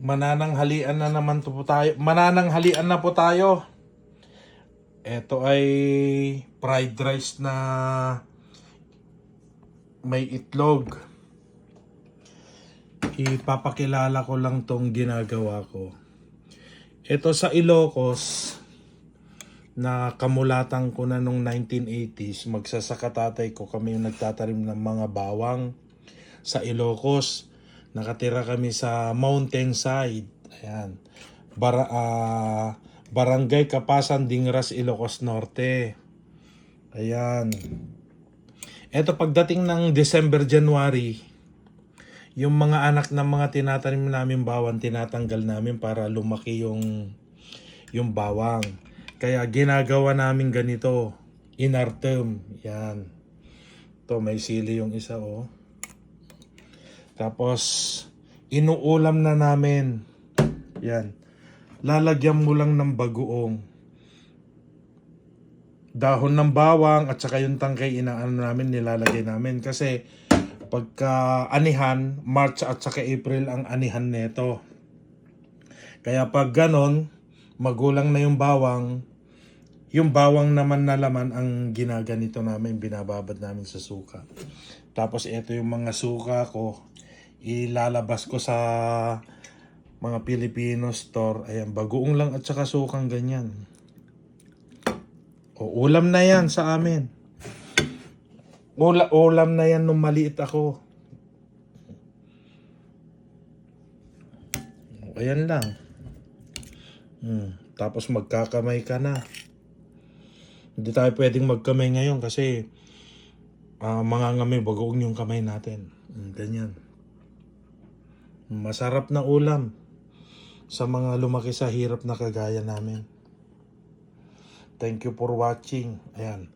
manananghalian na naman to po tayo. Manananghalian na po tayo. Ito ay fried rice na may itlog. Ipapakilala ko lang tong ginagawa ko. Ito sa Ilocos, na kamulatan ko na nung 1980s, magsasaka tatay ko kami yung nagtatanim ng mga bawang sa Ilocos. Nakatira kami sa mountainside. Ayan. Bara, ah, Barangay Kapasan, Dingras, Ilocos Norte. Ayan. Eto pagdating ng December, January, yung mga anak ng mga tinatanim namin bawang tinatanggal namin para lumaki yung yung bawang. Kaya ginagawa namin ganito, inartem. Yan. To may sili yung isa oh. Tapos inuulam na namin. Yan. Lalagyan mo lang ng bagoong. Dahon ng bawang at saka yung tangkay inaano namin nilalagay namin kasi pagka anihan, March at saka April ang anihan neto. Kaya pag ganon, magulang na yung bawang, yung bawang naman na laman ang ginaganito namin, binababad namin sa suka. Tapos ito yung mga suka ko, ilalabas ko sa mga Filipino store. Ayan, bagoong lang at saka sukang ganyan. O, ulam na yan sa amin. Ula, ulam na yan nung maliit ako. O, Ayan lang. Hmm. Tapos magkakamay ka na. Hindi tayo pwedeng magkamay ngayon kasi ah mga ngamay bagoong yung kamay natin. Hmm, ganyan. Masarap na ulam sa mga lumaki sa hirap na kagaya namin. Thank you for watching. Ayan.